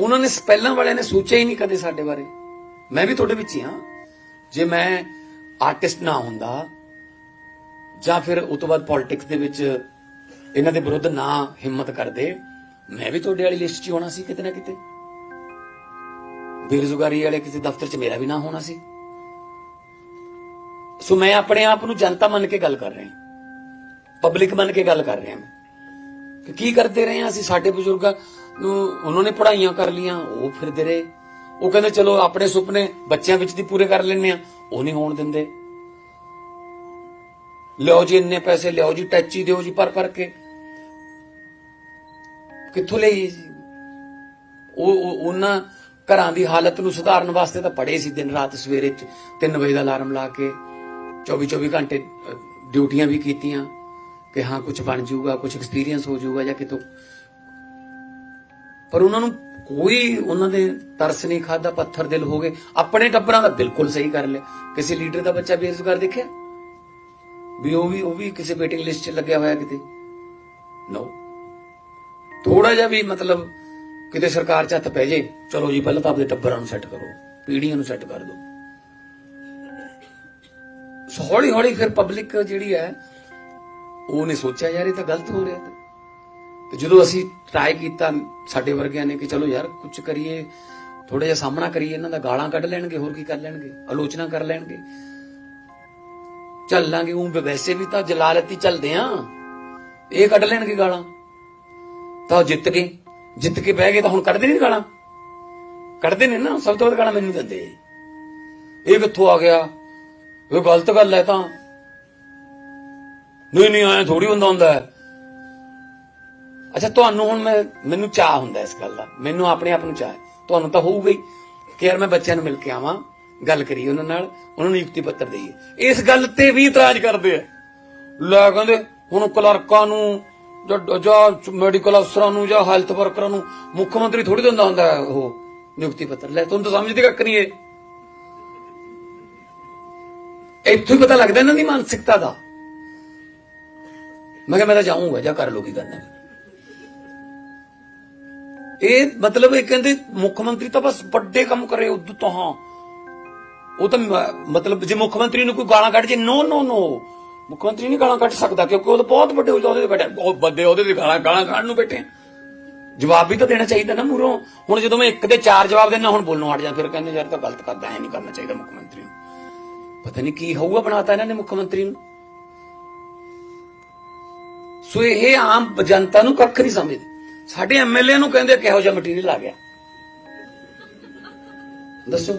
ਉਹਨਾਂ ਨੇ ਪਹਿਲਾਂ ਵਾਲਿਆਂ ਨੇ ਸੋਚਿਆ ਹੀ ਨਹੀਂ ਕਦੇ ਸਾਡੇ ਬਾਰੇ। ਮੈਂ ਵੀ ਤੁਹਾਡੇ ਵਿੱਚ ਹੀ ਹਾਂ। ਜੇ ਮੈਂ ਆਰਟਿਸਟ ਨਾ ਹੁੰਦਾ, ਜਾਂ ਫਿਰ ਉਸ ਤੋਂ ਬਾਅਦ ਪੋਲਿਟਿਕਸ ਦੇ ਵਿੱਚ ਇਹਨਾਂ ਦੇ ਵਿਰੁੱਧ ਨਾ ਹਿੰਮਤ ਕਰਦੇ, ਮੈਂ ਵੀ ਤੁਹਾਡੇ ਵਾਲੀ ਲਿਸਟ 'ਚ ਹੋਣਾ ਸੀ ਕਿਤੇ ਨਾ ਕਿਤੇ। ਬੇਰੁਜ਼ਗਾਰੀ ਵਾਲੇ ਕਿਸੇ ਦਫ਼ਤਰ 'ਚ ਮੇਰਾ ਵੀ ਨਾ ਹੋਣਾ ਸੀ। ਸੋ ਮੈਂ ਆਪਣੇ ਆਪ ਨੂੰ ਜਨਤਾ ਮੰਨ ਕੇ ਗੱਲ ਕਰ ਰਿਹਾ ਪਬਲਿਕ ਮੰਨ ਕੇ ਗੱਲ ਕਰ ਰਿਹਾ ਮੈਂ। ਕਿ ਕੀ ਕਰਦੇ ਰਹੇ ਹਾਂ ਅਸੀਂ ਸਾਡੇ ਬਜ਼ੁਰਗਾਂ? ਉਹਨਾਂ ਨੇ ਪੜ੍ਹਾਈਆਂ ਕਰ ਲੀਆਂ ਉਹ ਫਿਰਦੇ ਰਹੇ। ਉਹ ਕਹਿੰਦੇ, ਚਲੋ, ਆਪਣੇ ਸੁਪਨੇ ਬੱਚਿਆਂ ਵਿੱਚ ਦੀ ਪੂਰੇ ਕਰ ਲੈਣੇ ਆ ਉਹ ਨਹੀਂ ਹੋਣ ਦਿੰਦੇ। ਲਿਓ ਜੀ ਇੰਨੇ ਪੈਸੇ ਲਿਓ ਜੀ ਟੈਚੀ ਦਿਓ ਜੀ ਪਰ ਪਰ ਕੇ। ਕਿੱਥੋਂ ਲਈ? ਜੀ ਉਹ, ਉਹਨਾਂ ਘਰਾਂ ਦੀ ਹਾਲਤ ਨੂੰ ਸੁਧਾਰਨ ਵਾਸਤੇ ਤਾਂ ਪੜੇ ਸੀ ਦਿਨ ਰਾਤ ਸਵੇਰੇ 3 ਵਜੇ ਦਾ ਅਲਾਰਮ ਲਾ ਕੇ। 24 24 ਘੰਟੇ ਡਿਊਟੀਆਂ ਵੀ ਕੀਤੀਆਂ ਕਿ ਹਾਂ ਕੁਝ ਬਣ ਜਾਊਗਾ ਕੁਝ ਐਕਸਪੀਰੀਅੰਸ ਹੋ ਜਾਊਗਾ ਜਾਂ ਕਿਤੋਂ। ਪਰ ਉਹਨਾਂ ਨੂੰ ਕੋਈ ਉਹਨਾਂ ਦੇ ਤਰਸ ਨਹੀਂ ਖਾਦਾ, ਪੱਥਰ ਦਿਲ ਹੋ ਗਏ। ਆਪਣੇ ਟੱਬਰਾਂ ਦਾ ਬਿਲਕੁਲ ਸਹੀ ਕਰ ਲਿਆ। ਕਿਸੇ ਲੀਡਰ ਦਾ ਬੱਚਾ ਬੇਰੁਜ਼ਗਾਰ ਦੇਖਿਆ? ਵੀ ਉਹ ਵੀ ਉਹ ਵੀ ਕਿਸੇ ਵੇਟਿੰਗ ਲਿਸਟ 'ਚ ਲੱਗਿਆ ਹੋਇਆ ਕਿਤੇ? ਨੋ ਥੋੜਾ ਜਿਹਾ ਵੀ ਮਤਲਬ ਕਿਤੇ ਸਰਕਾਰ 'ਚ ਹੱਥ ਪੈ ਜੇ, ਚਲੋ ਜੀ, ਪਹਿਲਾਂ ਤਾਂ ਆਪਣੇ ਟੱਬਰਾਂ ਨੂੰ ਸੈੱਟ ਕਰੋ। ਪੀੜ੍ਹੀਆਂ ਨੂੰ ਸੈੱਟ ਕਰ ਦਿਓ ਹੌਲੀ ਹੌਲੀ ਫਿਰ ਪਬਲਿਕ ਜਿਹੜੀ ਹੈ ਉਹਨੇ ਸੋਚਿਆ ਯਾਰ, ਇਹ ਤਾਂ ਗਲਤ ਹੋ ਰਿਹਾ। ਤੇ ਤੇ ਜਦੋਂ ਅਸੀਂ ਟਰਾਈ ਕੀਤਾ ਸਾਡੇ ਵਰਗਿਆਂ ਨੇ ਕਿ ਚਲੋ ਯਾਰ ਕੁਝ ਕਰੀਏ ਥੋੜਾ ਜਿਹਾ ਸਾਹਮਣਾ ਕਰੀਏ, ਇਹਨਾਂ ਦਾ ਗਾਲਾਂ ਕੱਢ ਲੈਣਗੇ, ਹੋਰ ਕੀ ਕਰ ਲੈਣਗੇ, ਆਲੋਚਨਾ ਕਰ ਲੈਣਗੇ। ਚੱਲਾਂਗੇ ਉਹ ਵੈਸੇ ਵੀ ਤਾਂ ਜਲਾਲਤੀ ਚੱਲਦੇ ਆ। ਇਹ ਕੱਢ ਲੈਣਗੇ ਗਾਲਾਂ। ਤਾਂ ਉਹ ਜਿੱਤ ਗਏ। ਜਿੱਤ ਕੇ ਬਹਿ ਗਏ ਤਾਂ ਹੁਣ ਕੱਢਦੇ ਨਹੀਂ ਗਾਲਾਂ। ਕੱਢਦੇ ਨੇ ਨਾ, ਸਭ ਤੋਂ ਵੱਧ ਗਾਲਾਂ ਮੈਨੂੰ ਦਿੰਦੇ ਇਹ ਕਿੱਥੋਂ ਆ ਗਿਆ? ਇਹ ਗਲਤ ਗੱਲ ਹੈ ਤਾਂ। ਨਹੀਂ ਨਹੀਂ ਆਇਆ ਥੋੜੀ ਹੁੰਦਾ ਹੁੰਦਾ ਹੈ। ਅੱਛਾ, ਤੁਹਾਨੂੰ ਹੁਣ ਮੈਂ, ਮੈਨੂੰ ਚਾਹ ਹੁੰਦਾ ਇਸ ਗੱਲ ਦਾ। ਮੈਨੂੰ ਆਪਣੇ ਆਪ ਨੂੰ ਚਾਹ ਤੁਹਾਨੂੰ ਤਾਂ ਹੋਊਗਾ ਹੀ ਕਿ ਯਾਰ ਮੈਂ ਬੱਚਿਆਂ ਨੂੰ ਮਿਲ ਕੇ ਆਵਾਂ, ਗੱਲ ਕਰੀਏ ਉਹਨਾਂ ਨਾਲ, ਉਹਨਾਂ ਨੂੰ ਨਿਯੁਕਤੀ ਪੱਤਰ ਦੇਈਏ। ਇਸ ਗੱਲ ਤੇ ਵੀ ਇਤਰਾਜ਼ ਕਰਦੇ ਆ। ਲੈ ਕਹਿੰਦੇ, ਹੁਣ ਕਲਰਕਾਂ ਨੂੰ, ਜਾਂ- ਮੈਡੀਕਲ ਅਫਸਰਾਂ ਨੂੰ, ਜਾਂ ਹੈਲਥ ਵਰਕਰਾਂ ਨੂੰ ਮੁੱਖ ਮੰਤਰੀ ਥੋੜੀ ਦਿੰਦਾ ਹੁੰਦਾ ਹੈ ਉਹ ਨਿਯੁਕਤੀ ਪੱਤਰ। ਲੈ, ਤੁਹਾਨੂੰ ਤਾਂ ਸਮਝਦੇ ਕੱਖ ਨਹੀਂ ਇਹ ਇੱਥੋਂ ਹੀ ਪਤਾ ਲੱਗਦਾ ਇਹਨਾਂ ਦੀ ਮਾਨਸਿਕਤਾ ਦਾ। ਮੈਂ ਕਿਹਾ ਮੈਂ ਤਾਂ ਜਾਊਂਗਾ ਜਾਂ ਕਰ ਲੋ ਕੀ ਕਰਨਾ ਇਹ ਮਤਲਬ ਇਹ ਕਹਿੰਦੇ ਮੁੱਖ ਮੰਤਰੀ ਤਾਂ ਬਸ ਵੱਡੇ ਕੰਮ ਕਰੇ ਉਦੋਂ ਤੋਂ, ਹਾਂ। ਉਹ ਤਾਂ ਮਤਲਬ ਜੇ ਮੁੱਖ ਮੰਤਰੀ ਨੂੰ ਕੋਈ ਗਾਲਾਂ ਕੱਢ ਜੇ ਨੋ ਨੋ ਨੋ ਮੁੱਖ ਮੰਤਰੀ ਨਹੀਂ ਗਾਲਾਂ ਕੱਢ ਸਕਦਾ, ਕਿਉਂਕਿ ਉਹ ਤਾਂ ਬਹੁਤ ਵੱਡੇ ਉਹਦੇ ਤੇ ਬੈਠੇ ਬਹੁਤ ਵੱਡੇ ਉਹਦੇ ਤੇ ਗਾਲਾਂ ਗਾਲਾਂ ਕੱਢਣ ਨੂੰ ਬੈਠੇ। ਜਵਾਬ ਵੀ ਤਾਂ ਦੇਣਾ ਚਾਹੀਦਾ ਨਾ ਮੂਰੋਂ ਹੁਣ ਜਦੋਂ ਮੈਂ ਇੱਕ ਦੇ ਚਾਰ ਜਵਾਬ ਦੇਣਾ ਹੁਣ ਬੋਲਣੋਂ ਹਟ ਜਾ, ਫਿਰ ਕਹਿੰਦੇ ਯਾਰ ਤਾਂ ਗਲਤ ਕਰਦਾ, ਐ ਨਹੀਂ ਕਰਨਾ ਚਾਹੀਦਾ ਮੁੱਖ ਮੰਤਰੀ ਨੂੰ। ਪਤਾ ਨਹੀਂ ਕੀ ਹੋਊਗਾ, ਬਣਾਤਾ ਇਹਨਾਂ ਨੇ ਮੁੱਖ ਮੰਤਰੀ ਨੂੰ। ਸੋ ਇਹ ਆਮ ਜਨਤਾ ਨੂੰ ਕੱਖ ਨਹੀਂ ਸਮਝਦੇ। ਸਾਡੇ ਐਮਐਲਏ ਨੂੰ ਕਹਿੰਦੇ ਕਿਹੋ ਜਿਹਾ ਮਟੀਰੀਅਲ ਆ ਗਿਆ। ਦੱਸੋ।